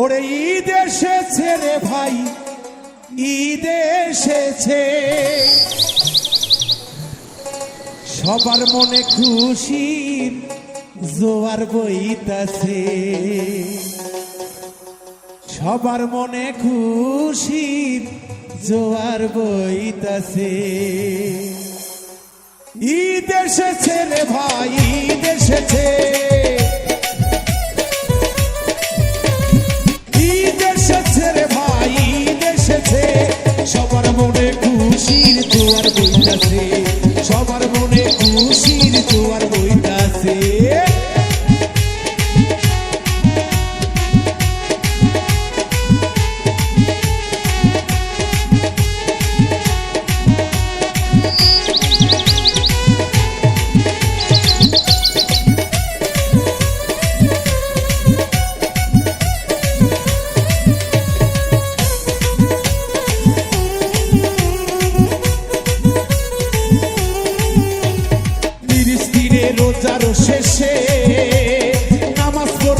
ওরে ঈদ এসেছে রে ভাই, ঈদ এসেছে। সবার মনে খুশি, জোয়ার বইতাছে। সবার মনে খুশি, জোয়ার বইতাছে। ঈদ এসেছে রে ভাই, ঈদ এসেছে। জোয়ার বইতাছে সবার মনে খুশির জোয়ার বইতাছে।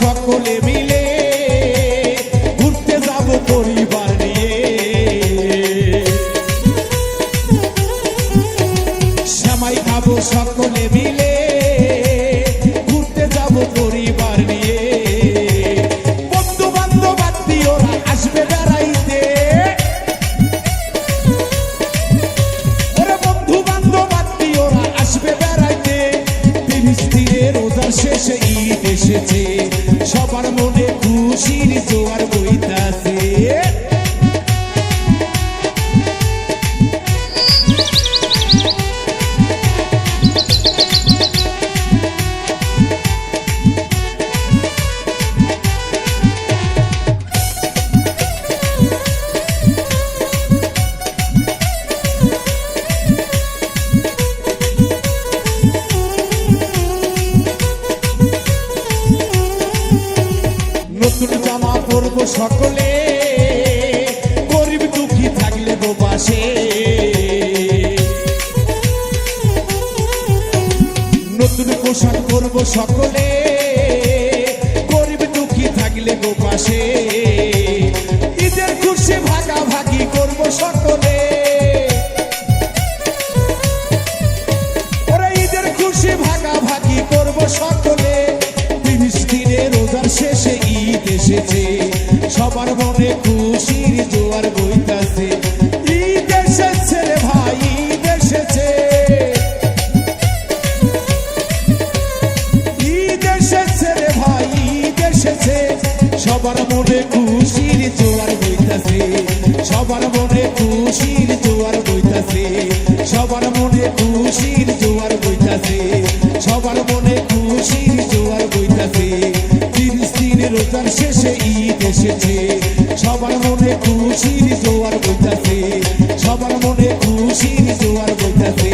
সকলে মিলে। শেষে ঈদ এসেছে। সবার মনে খুশির জোয়ার বইতাছে। জামা সকলে। গরিব দুঃখী থাকলে গো পাশে। নতুন পোশাক করব সকলে। গরিব দুঃখী থাকলে গো পাশে। ঈদের খুশি ভাগা করব সবার মনে খুশির জোয়ার বইতাছে, সবার মনে খুশির জোয়ার বইতাছে, সবার মনে খুশির জোয়ার বইতাছে, সবার মনে খুশির জোয়ার বইতাছে। তিরিশ রোজার শেষে ঈদ এসেছে, সবার মনে খুশির জোয়ার বইতাছে, সবার মনে খুশির জোয়ার বইতাছে।